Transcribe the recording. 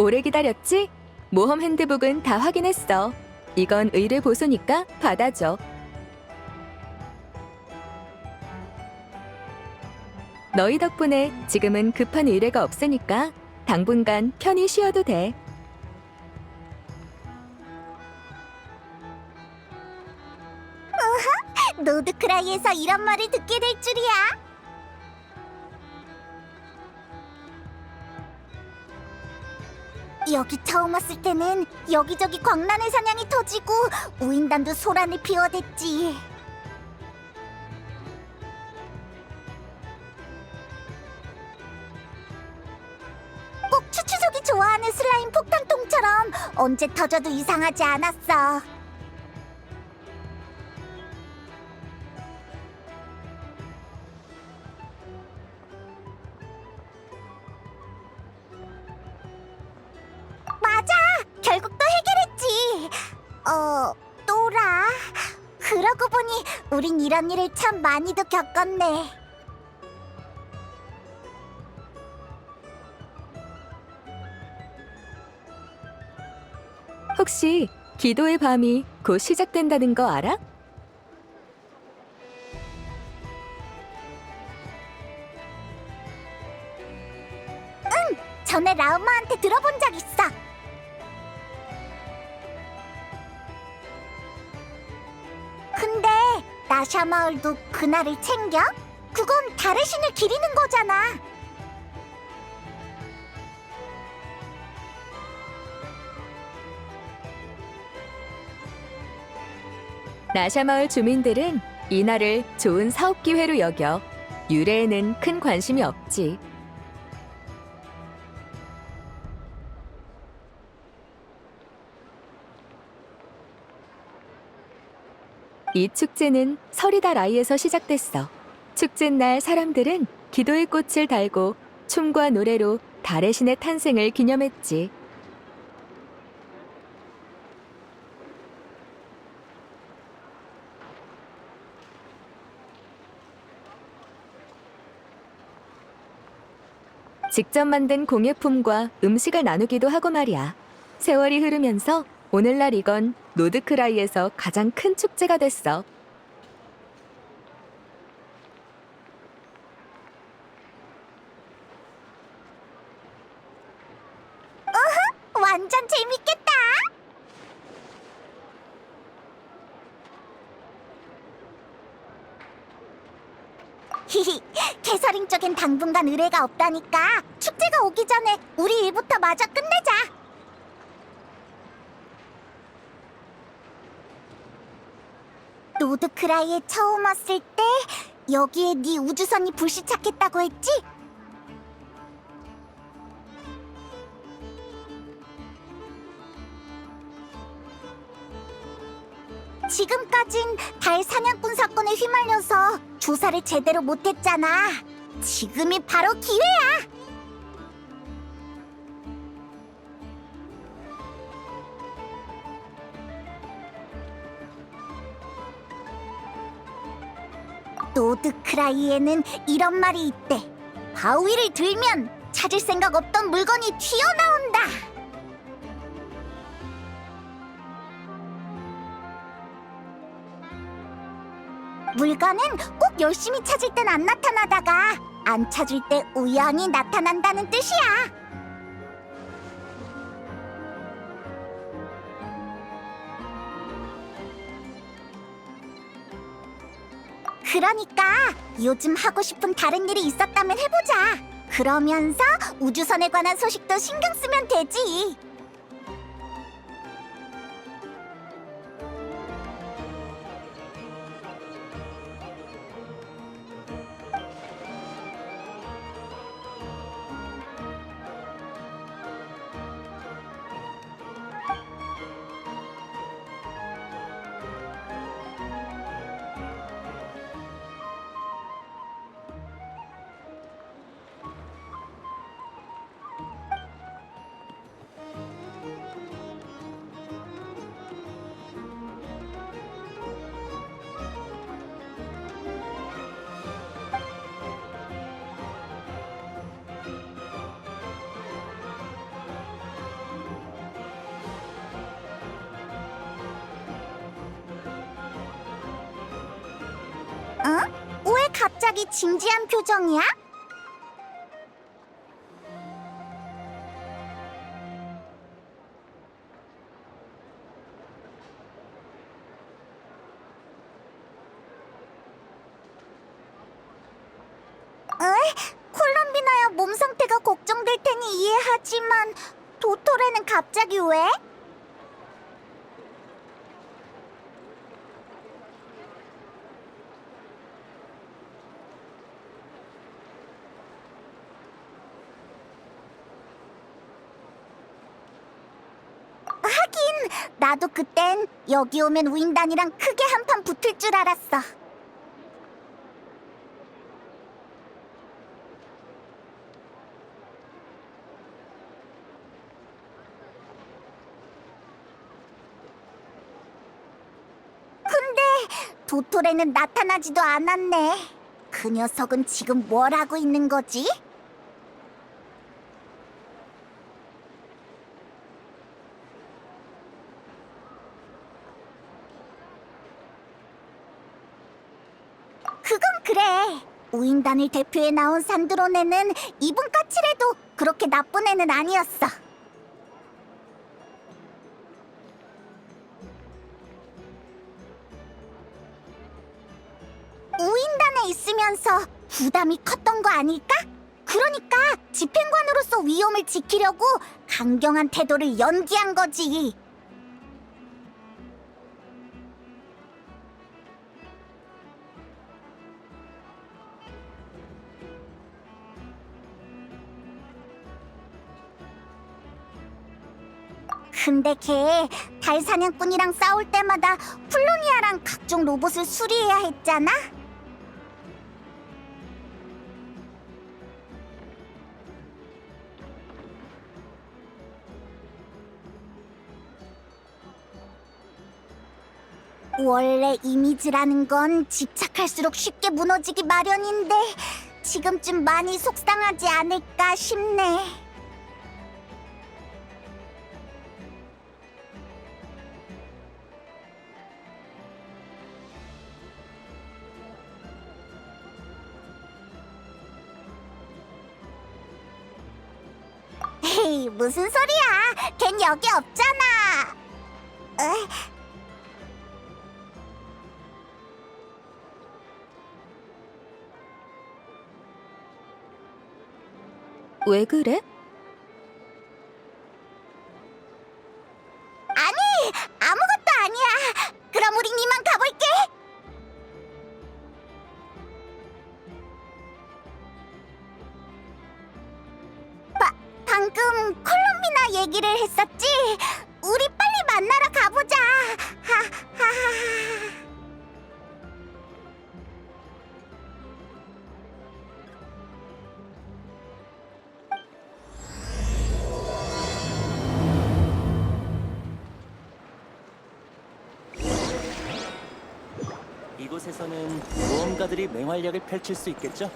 오래 기다렸지? 모험 핸드북은 다 확인했어. 이건 의뢰 보소니까 받아줘. 너희 덕분에 지금은 급한 의뢰가 없으니까 당분간 편히 쉬어도 돼. 노드크라이에서 이런 말을 듣게 될 줄이야. 여기 처음 왔을 때는 여기저기 광란의 사냥이 터지고 우인단도 소란을 피워댔지. 꼭 추추족이 좋아하는 슬라임 폭탄통처럼 언제 터져도 이상하지 않았어. 어, 또라? 그러고 보니 우린 이런 일을 참 많이도 겪었네. 혹시 기도의 밤이 곧 시작된다는 거 알아? 전에 라우마한테 들어본 적 있어. 나샤 마을도 그날을 챙겨? 그건 달의 신을 기리는 거잖아. 나샤마을 주민들은 이날을 좋은 사업 기회로 여겨 유래에는 큰 관심이 없지. 이 축제는 설이달 아이에서 시작됐어. 축제날 사람들은 기도의 꽃을 달고 춤과 노래로 달의 신의 탄생을 기념했지. 직접 만든 공예품과 음식을 나누기도 하고 말이야. 세월이 흐르면서 오늘날 이건 노드크라이에서 가장 큰 축제가 됐어. 완전 재밌겠다. 히히, 캐서링 쪽엔 당분간 의뢰가 없다니까 축제가 오기 전에 우리 일부터 마저 끝내자. 노드크라이에 처음 왔을 때 여기에 네 우주선이 불시착했다고 했지? 지금까진 달 사냥꾼 사건에 휘말려서 조사를 제대로 못했잖아. 지금이 바로 기회야. 노드크라이에는 이런 말이 있대. 바위를 들면 찾을 생각 없던 물건이 튀어나온다. 물건은 꼭 열심히 찾을 땐 안 나타나다가 안 찾을 때 우연히 나타난다는 뜻이야. 그러니까 요즘 하고 싶은 다른 일이 있었다면 해보자. 그러면서 우주선에 관한 소식도 신경 쓰면 되지. 갑자기 진지한 표정이야? 에? 콜롬비나야 몸 상태가 걱정될 테니 이해하지만 도토레는 갑자기 왜? 하긴 나도 그땐 여기 오면 우인단이랑 크게 한판 붙을 줄 알았어. 근데 도토레는 나타나지도 않았네. 그 녀석은 지금 뭘 하고 있는 거지? 그래. 우인단을 대표해 나온 산드로네는 이분 까칠해도 그렇게 나쁜 애는 아니었어. 우인단에 있으면서 부담이 컸던 거 아닐까? 그러니까 집행관으로서 위험을 지키려고 강경한 태도를 연기한 거지. 근데 걔 달 사냥꾼이랑 싸울 때마다 플로니아랑 각종 로봇을 수리해야 했잖아. 원래 이미지라는 건 집착할수록 쉽게 무너지기 마련인데 지금쯤 많이 속상하지 않을까 싶네. 에이, 무슨 소리야? 걘 여기 없잖아. 에? 왜 그래? 얘기를 했었지? 우리 빨리 만나러 가보자. 이곳에서는 모험가들이 맹활약을 펼칠 수 있겠죠?